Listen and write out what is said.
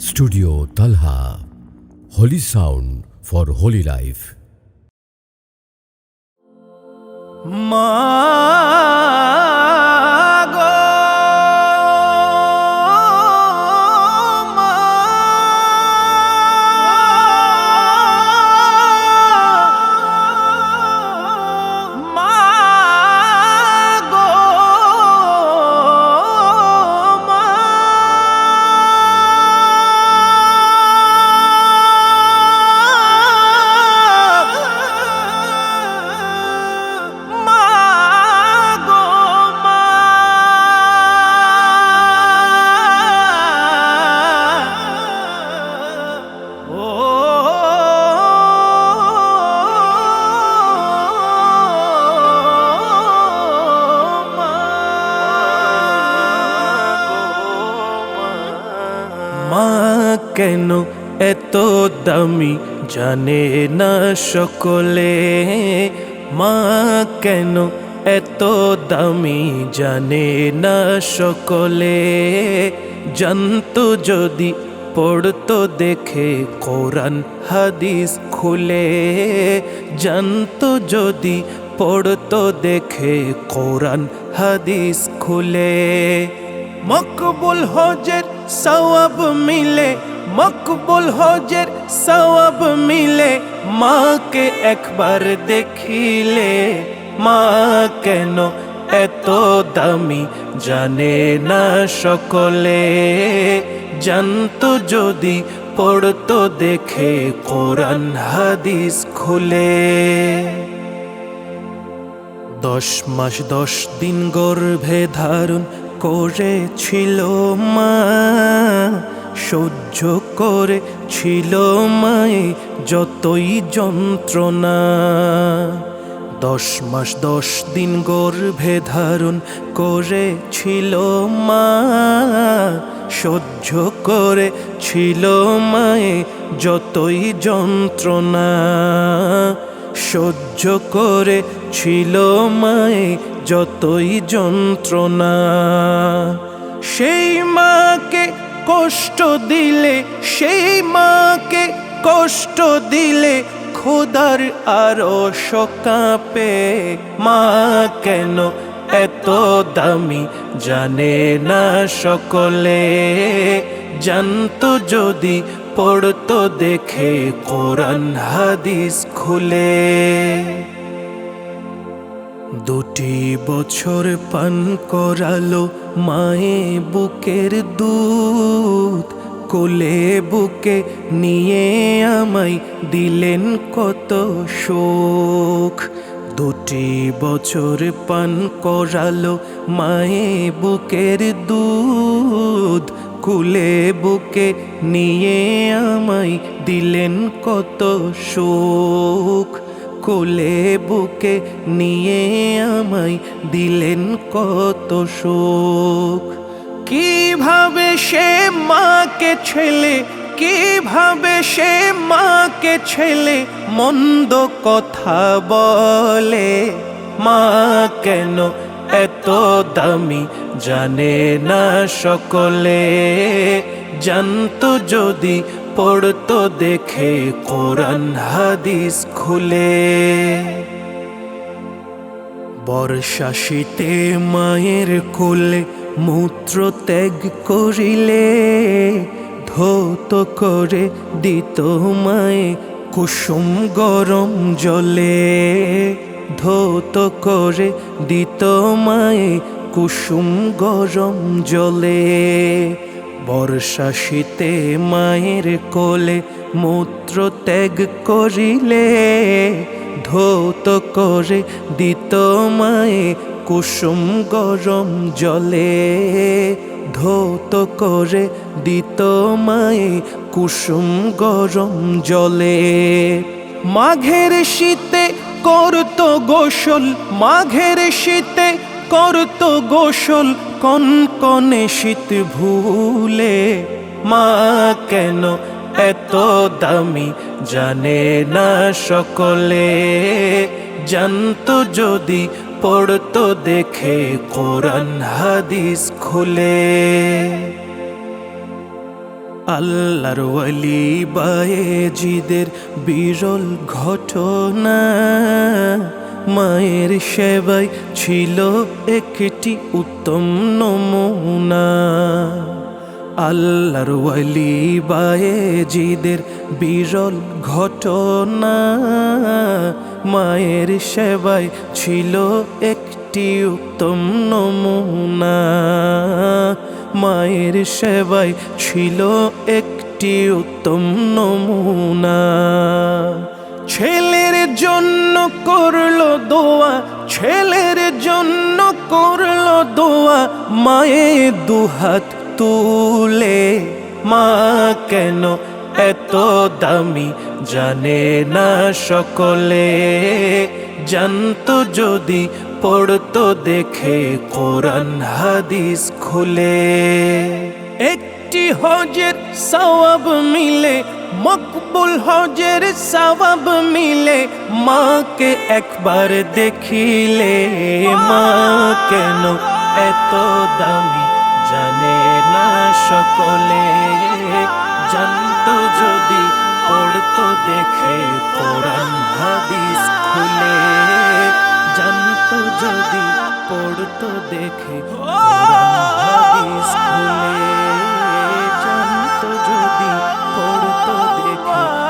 studio Talha holy sound for holy life মা কেন এত দামি জানে না সকলে? মা, কেন এত দামি জানে না সকলে? জানতো যদি পড়তো দেখে কোরআন, হাদিস খুলে। জানতো যদি পড়তো দেখে কোরআন, হাদিস খুলে। মকবুল হজের সওয়াব মিলে মকবুল হজের সওয়াব মিলে, মাকে একবার দেখিলে, মা কেন এত দামি জানে না সকলে? জানতো যদি পড়তো দেখে কোরআন হাদিস খুলে। দশ মাস দশ দিন গর্ভে ধারণ করেছিল মা, সহ্য করে ছিল মায়ে যতই যন্ত্রণা। দশ মাস দশ দিন গর্ভে ধারণ করেছিল মা, সহ্য করে ছিল মায়ে যতই যন্ত্রণা। সহ্য করে ছিল মায়ে যতই যন্ত্রণা। সেই মাকে কষ্ট দিলে সেই মাকে, কষ্ট দিলে খোদার আরও কাঁপে মা কেন এত দামি জানে না সকলে। জানতো যদি পড়তো দেখে কোরআন হাদিস খুলে। দুটি বছর পান করালো মায়ে বুকের দুধ। কোলে বুকে নিয়ে আমায় দিলেন কত শোক। দুটি বছর পান করালো মায়ে বুকের দুধ। কুলে বুকে নিয়ে আমায় দিলেন কত শোক। কোলে বুকে নিয়ে আমায় দিলেন কত শোক। কীভাবে সে মাকে ছেলে, কীভাবে সে মাকে ছেলে, মন্দ কথা বলে। মা কেন এত দামি জানে না সকলে। জানতো যদি পড়তো দেখে কোরআন হাদিস খুলে। বর্ষা শীতে মায়ের কোলে মূত্র ত্যাগ করিলে, ধৌত করে দিত মায়ে কুসুম গরম জলে। ধৌত করে দিত মায়ে কুসুম গরম জলে। বর্ষা শীতে মায়ের কোলে মূত্র ত্যাগ করিলে, ধৌত করে দিত মায়ে কুসুম গরম জলে, ধৌত করে দিত মায়ে কুসুম গরম জলে। মাঘের শীতে করত গোসল, মাঘের শীতে করত গোসল কনকনে শীত ভুলে, মা কেন এত দামি জানে না সকলে। জানতো যদি পড়তো দেখে কোরআন হাদিস খুলে। আল্লাহর ওয়ালি বায়েজিদের বিরল ঘটনা। মায়ের সেবাই ছিল একটি উত্তম নমুনা। আল্লাহর ওয়ালি বায়েজিদের বিরল ঘটনা। মায়ের সেবাই ছিল একটি উত্তম নমুনা। মায়ের সেবায় ছিল একটি উত্তম নমুনা। ছেলের জন্য করল দোয়া, ছেলের জন্য করল দোয়া। মায়ের দুহাত তুলে মা কেন এত দামি জানে না সকলে? জানতো যদি পড়তো দেখে কোরআন হাদিস খুলে। একটি হজের সওয়াব মিলে মকবুল হজের সওয়াব মিলে, মাকে একবার দেখিলে। মা কেন এত দামি জানে না সকলে? জানতো যদি পড়তো দেখে কোরআন, হাদিস খুলে। জানতো যদি পড়তো দেখে কোরআন, হাদিস খুলে। দেখি